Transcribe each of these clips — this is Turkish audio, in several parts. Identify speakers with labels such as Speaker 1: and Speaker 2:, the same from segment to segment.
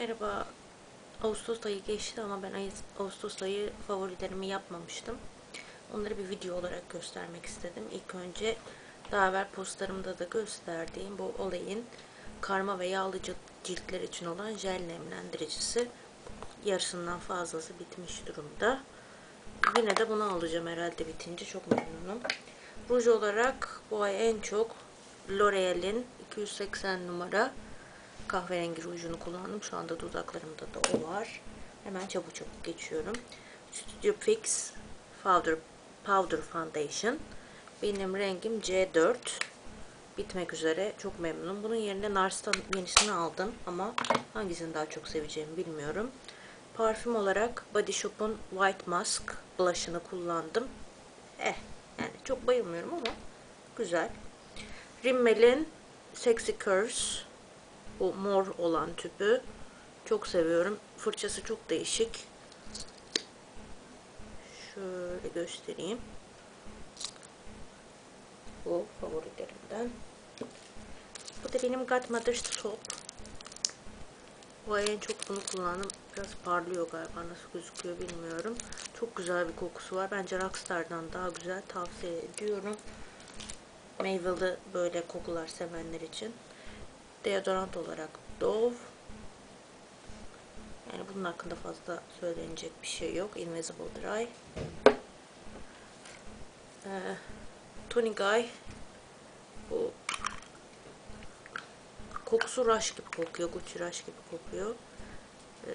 Speaker 1: Merhaba. Ağustos ayı geçti ama ben Ağustos ayı favorilerimi yapmamıştım. Onları bir video olarak göstermek istedim. İlk önce daha evvel postlarımda da gösterdiğim bu olayın karma ve yağlı cil- ciltler için olan jel nemlendiricisi yarısından fazlası bitmiş durumda. Yine de bunu alacağım herhalde bitince çok memnunum. Ruj olarak bu ay en çok L'Oreal'in 280 numara kahverengi rujunu kullandım. Şu anda dudaklarımda da o var. Hemen çabuk çabuk geçiyorum. Studio Fix Powder, Powder Foundation. Benim rengim C4. Bitmek üzere. Çok memnunum. Bunun yerine Nars'tan yenisini aldım. Ama hangisini daha çok seveceğimi bilmiyorum. Parfüm olarak Body Shop'un White Mask blush'ını kullandım. Eh yani çok bayılmıyorum ama güzel. Rimmel'in Sexy Curves bu mor olan tüpü çok seviyorum. Fırçası çok değişik. Şöyle göstereyim. Bu favorilerimden. Bu da benim Godmother's Soap. Bu en çok bunu kullandım. Biraz parlıyor galiba. Nasıl gözüküyor bilmiyorum. Çok güzel bir kokusu var. Bence Rockstar'dan daha güzel. Tavsiye ediyorum. Meyveli böyle kokular sevenler için. Deodorant olarak Dove. Yani bunun hakkında fazla söylenecek bir şey yok. Invisible Dry. Ee, Tony Guy. Bu kokusu rush gibi kokuyor. Gucci rush gibi kokuyor. Ee,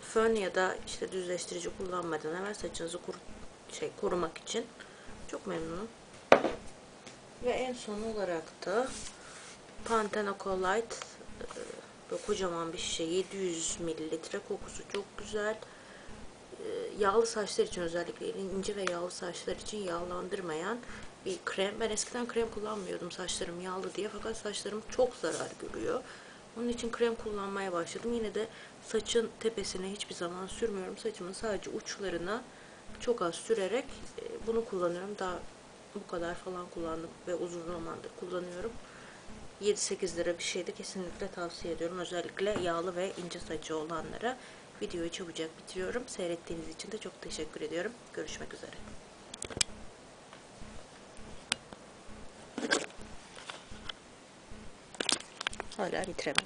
Speaker 1: fön ya da işte düzleştirici kullanmadan hemen saçınızı kur şey korumak için çok memnunum. Ve en son olarak da Pantene Colite böyle kocaman bir şişe 700 mililitre kokusu çok güzel. Ee, Yağlı saçlar için özellikle ince ve yağlı saçlar için yağlandırmayan bir krem. Ben eskiden krem kullanmıyordum saçlarım yağlı diye fakat saçlarım çok zarar görüyor. Onun için krem kullanmaya başladım. Yine de saçın tepesine hiçbir zaman sürmüyorum. Saçımın sadece uçlarına çok az sürerek e, bunu kullanıyorum. Daha bu kadar falan kullandım ve uzun zamandır kullanıyorum. 7-8 lira bir şeydi. Kesinlikle tavsiye ediyorum. Özellikle yağlı ve ince saçı olanlara. Videoyu çabucak bitiriyorum. Seyrettiğiniz için de çok teşekkür ediyorum. Görüşmek üzere. Hala bitiremedim.